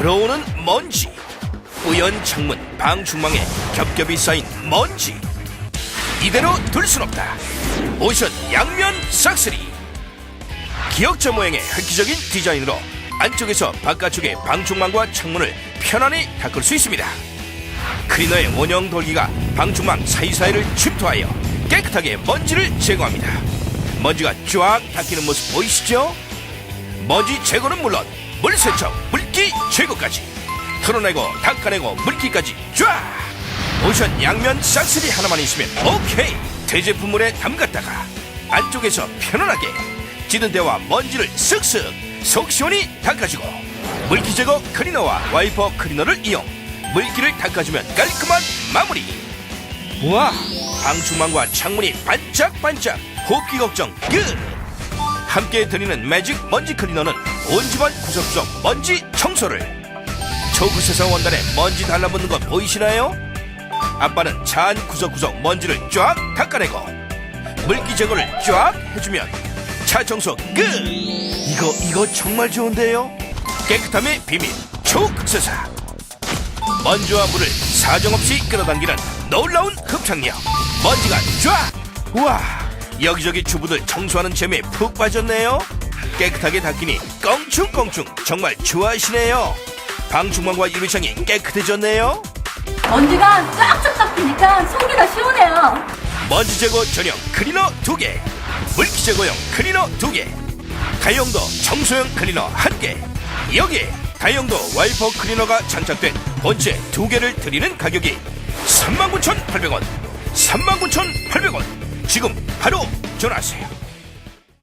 들어오는 먼지. 뿌연 창문 방충망에 겹겹이 쌓인 먼지. 이대로 둘 순 없다. 모션 양면 싹쓸이. 기역자 모양의 획기적인 디자인으로 안쪽에서 바깥쪽의 방충망과 창문을 편안히 닦을 수 있습니다. 클리너의 원형 돌기가 방충망 사이사이를 침투하여 깨끗하게 먼지를 제거합니다. 먼지가 쫙 닦이는 모습 보이시죠? 먼지 제거는 물론 물세척, 물 기 제거까지. 털어내고 닦아내고 물기까지 쫙! 모션 양면 싹쓸이 하나만 있으면 오케이! 대제품 물에 담갔다가 안쪽에서 편안하게 찌든 데와 먼지를 쓱쓱 속 시원히 닦아주고 물기 제거 클리너와 와이퍼 클리너를 이용 물기를 닦아주면 깔끔한 마무리. 우와! 방충망과 창문이 반짝반짝 호흡기 걱정 끝 함께 드리는 매직 먼지 클리너는 온 집안 구석구석 먼지 청소를 초구세사 원단에 먼지 달라붙는 거 보이시나요? 아빠는 차안 구석구석 먼지를 쫙 닦아내고 물기 제거를 쫙 해주면 차 청소 끝! 이거 이거 정말 좋은데요? 깨끗함의 비밀 초극세사 먼지와 물을 사정없이 끌어당기는 놀라운 흡착력 먼지가 쫙! 우와 여기저기 주부들 청소하는 재미에 푹 빠졌네요. 깨끗하게 닦이니 껑충껑충 정말 좋아하시네요. 방충망과 유리창이 깨끗해졌네요. 먼지가 쫙쫙 닦이니까 속기가 시원해요. 먼지 제거 전용 클리너 2개 물기 제거용 클리너 2개 다용도 청소용 클리너 1개. 여기에 다용도 와이퍼 클리너가 장착된 본체 2개를 드리는 가격이 39,800원 39,800원 지금 바로 전화하세요